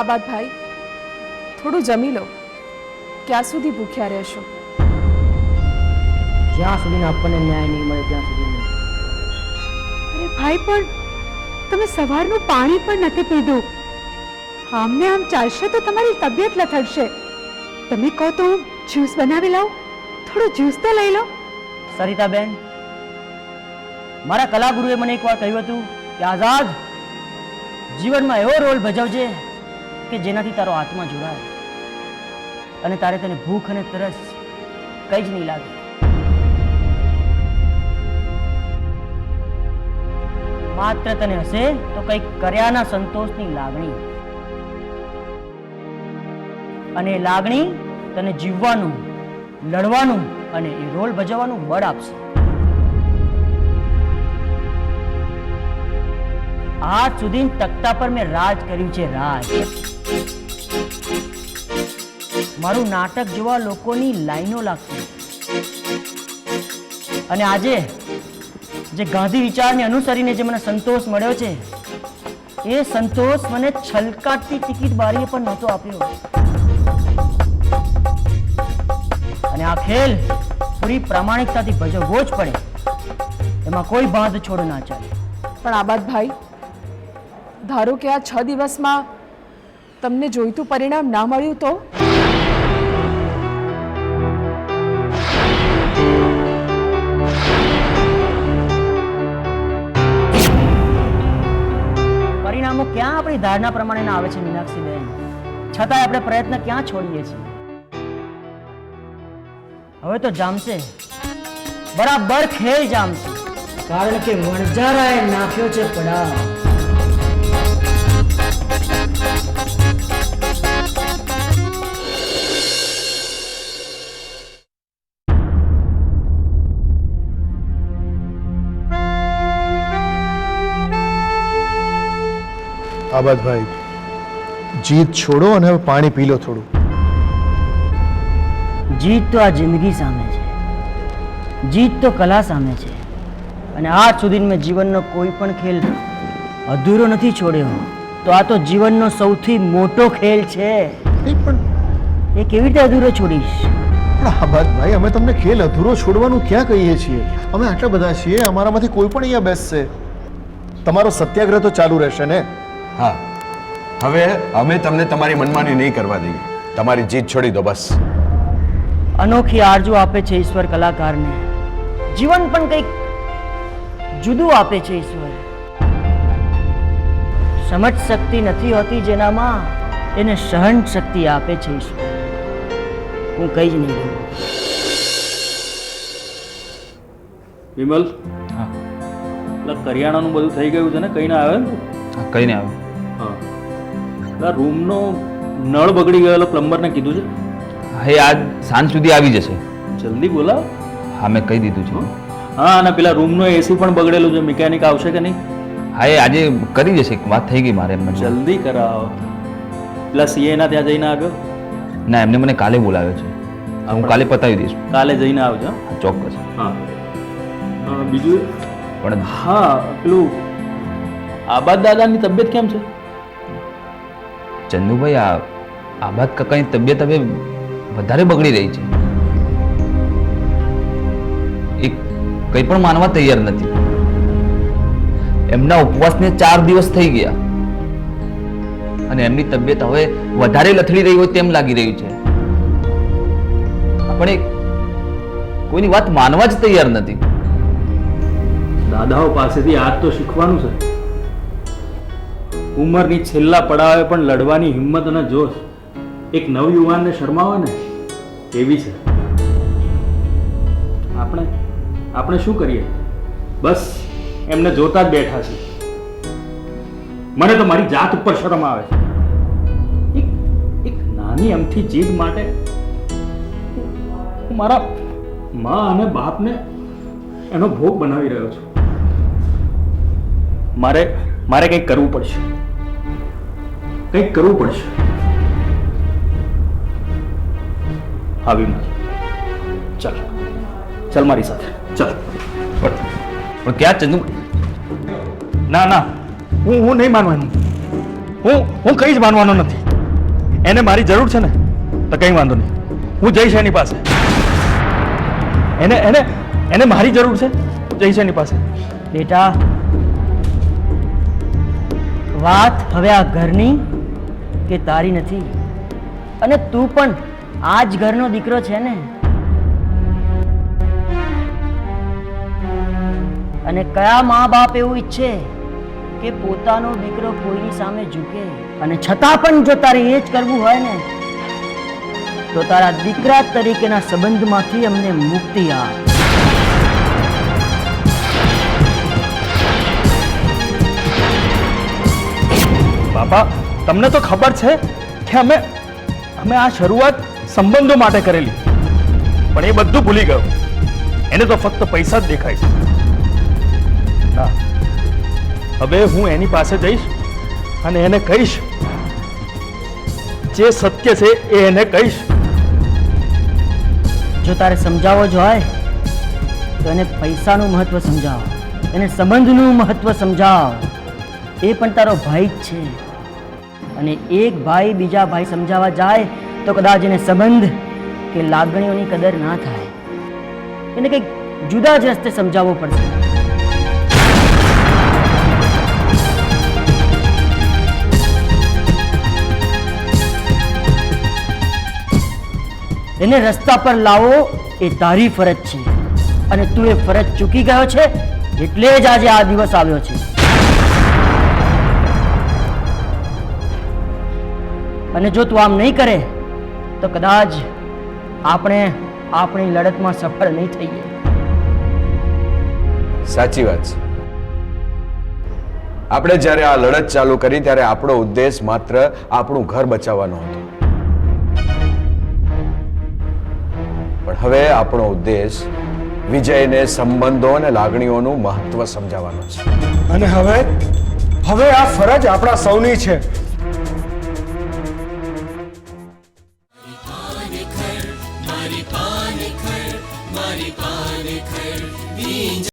આબાદભાઈ થોડું જમી લો. ક્યાં સુધી ભૂખ્યા રહેશો? જ્યાં સુધી આપણને ન્યાય નહીં મળે ત્યાં સુધી નહીં. અરે ભાઈ પણ તમે સવારનું પાણી પણ નથી પીધું. આમને આમ ચાલશે તો તમારી તબિયત લથડશે. તમે કહો તો હું જ્યુસ બનાવી લાવું? થોડું જ્યુસ તો લઈ લો. સરિતાબેન મારા કલાગુરુએ મને એકવાર કહ્યું હતું કે આઝાદ જીવનમાં એવો રોલ ભજવજે કે જેનાથી તારો આત્મા જોડાય. અને તારે તને ભૂખ અને તરસ કંઈ જ નહીં લાગે. માત્ર તને હશે તો કંઈક કર્યાના સંતોષની લાગણી. અને લાગણી તને જીવવાનું, લડવાનું અને એ રોલ ભજવવાનું બળ આપશે. આજ સુધી તખ્તા પર મેં રાજ કર્યું છે રાજ. મારું નાટક જોવા લોકોની લાઈનો લાગશે. અને આજે જે ગાંધી વિચારને અનુસરીને જે મને સંતોષ મળ્યો છે, એ સંતોષ મને છલકાટતી ટિકિટ બારીએ પણ નહોતો આપ્યો. અને આ ખેલ પૂરી પ્રામાણિકતાથી ભજવવો જ પડે. એમાં કોઈ બાંધ છોડ ના ચાલે. પણ આબાદભાઈ ધારો કે આ છ દિવસમાં તમને જોઈતું પરિણામ ના મળ્યું તો? પરિણામો ક્યાં આપણી ધારણા પ્રમાણે આવે છે મીનાક્ષીબેન? છતાંય આપણે પ્રયત્ન ક્યાં છોડીએ છીએ? હવે તો જામશે. બરાબર ખેલ જામશે. કારણ કે વણજારાએ નાખ્યો છે પડાવ. આબાદભાઈ જીત છોડો અને હવે પાણી પી લો થોડું. જીત તો આ જિંદગી સામે છે. જીત તો કલા સામે છે. અને આજ સુધી મેં જીવનનો કોઈ પણ ખેલ અધૂરો નથી છોડ્યો. તો આ તો જીવનનો સૌથી મોટો ખેલ છે. પણ એ કેવી રીતે અધૂરો છોડીશ? આબાદભાઈ અમે તમને ખેલ અધૂરો છોડવાનું ક્યાં કહીએ છીએ? અમે આટલા બધા છીએ અમારામાંથી કોઈ પણ અહીંયા બેસશે. તમારો સત્યાગ્રહ તો ચાલુ રહેશે ને? હા. હવે અમે તમને તમારી મનમાની નહીં કરવા દઈએ. તમારી જીત છોડી દો બસ. અનોખી આરજુ આપે છે ઈશ્વર કલાકારને. જીવન પણ કંઈક જુદું આપે છે ઈશ્વર. સમજ શક્તિ નથી હોતી જેનામાં એને સહન શક્તિ આપે છે ઈશ્વર. હું કઈ જ નહીં કહું વિમલ? હા. એટલે કરિયાણાનું બધું થઈ ગયું છે ને? કઈ ના આવે? કઈ ના આવે. રૂમનો નળ બગડી ગયેલો પ્લમ્બરને કીધું છે? હા આજ સાંજ સુધી આવી જશે. જલ્દી બોલાવ. હા મેં કહી દીધું છે. હા? અને પેલા રૂમનો એસી પણ બગડેલું છે મિકેનિક આવશે કે નહીં? હા એ આજે કરી જશે વાત થઈ ગઈ મારે એમને જલ્દી કરાવો. પેલા સીએના ત્યાં જઈને આવ્યો? ના એમને મને કાલે બોલાવ્યો છે. હું કાલે પતાવી દઈશ. કાલે જઈને આવજો ચોક્કસ. હા. હા, બીજું? પણ હા પેલું આબાદ દાદાની તબિયત કેમ છે? ચંદુભાઈ, આ આબાદ કાકાની તબિયત હવે વધારે બગડી રહી છે. એ કંઈ પણ માનવા તૈયાર નથી. એમના ઉપવાસને ચાર દિવસ થઈ ગયા. અને એમની તબિયત હવે વધારે લથડી રહી હોય તેમ લાગી રહ્યું છે. પણ એ કોઈની વાત માનવા જ તૈયાર નથી. દાદાઓ પાસેથી આજ તો શીખવાનું છે. ઉંમરની છેલ્લા પડાવે પણ લડવાની હિંમત અને જોશ. એક નવયુવાનને શરમાવે ને? એવી છે? આપણે આપણે શું કરીએ? બસ, એમને જોતા જ બેઠા છે મને તો મારી જાત ઉપર શરમ આવે છે. એક એક નાની અમથી જીદ માટે મારા મા અને બાપને એનો ભોગ બનાવી રહ્યો છું. મારે મારે કંઈક કરવું પડશે. કંઈક કરવું પડશે. હા વિમલ ચાલ. ચાલ મારી સાથે. ચાલ. પણ પણ ક્યાં ચંદુ? ના ના. હું હું નહીં માનવાનું. હું હું કંઈ જ માનવાનો નથી. એને મારી જરૂર છે ને તો કંઈ વાંધો નહીં. હું જઈશ એની પાસે? એને એને એને મારી જરૂર છે? હું જઈશ એની પાસે? બેટા વાત હવે આ ઘરની કે તારી નથી. અને તું પણ આ જ ઘરનો દીકરો છે ને. અને કયા મા બાપ એવું ઈચ્છે કે પોતાનો દીકરો કોઈની સામે ઝૂકે? અને છતાં પણ જો તારે એ જ કરવું હોય ને, તો તારા દીકરા તરીકેના સંબંધમાંથી અમને મુક્તિ આપ. બાપા તમને તો ખબર છે કે અમે અમે આ શરૂઆત સંબંધો માટે કરેલી. પણ એ બધું ભૂલી ગયો. એને તો ફક્ત પૈસા જ દેખાય છે. ના. હવે હું એની પાસે જઈશ અને એને કહીશ. જે સત્ય છે એ એને કહીશ. જો તારે સમજાવવો જ હોય, તો એને પૈસાનું મહત્વ સમજાવ. એને સંબંધનું મહત્વ સમજાવ. એ પણ તારો ભાઈ જ છે. અને એક ભાઈ બીજા ભાઈ સમજાવવા જાય તો કદાચ એને સંબંધ કે લાગણીઓની કદર ના થાય. એને કંઈક જુદા જ રસ્તે સમજાવવો પડશે. એને રસ્તા પર લાવો એ તારી ફરજ છે. અને તું એ ફરજ ચૂકી ગયો છે, એટલે જ આજે આ દિવસ આવ્યો છે. અને જો તું આમ નહીં કરે તો કદાચ આપણે આપણી લડતમાં સફળ નહીં થઈએ. સાચી વાત છે. આપણે જ્યારે આ લડત ચાલુ કરી ત્યારે આપણો ઉદ્દેશ માત્ર આપણું ઘર બચાવવાનો હતો. પણ હવે આપણો ઉદ્દેશ વિજયને સંબંધો અને લાગણીઓનું મહત્વ સમજાવવાનો છે. અને હવે હવે આ ફરજ આપણા સૌની છે.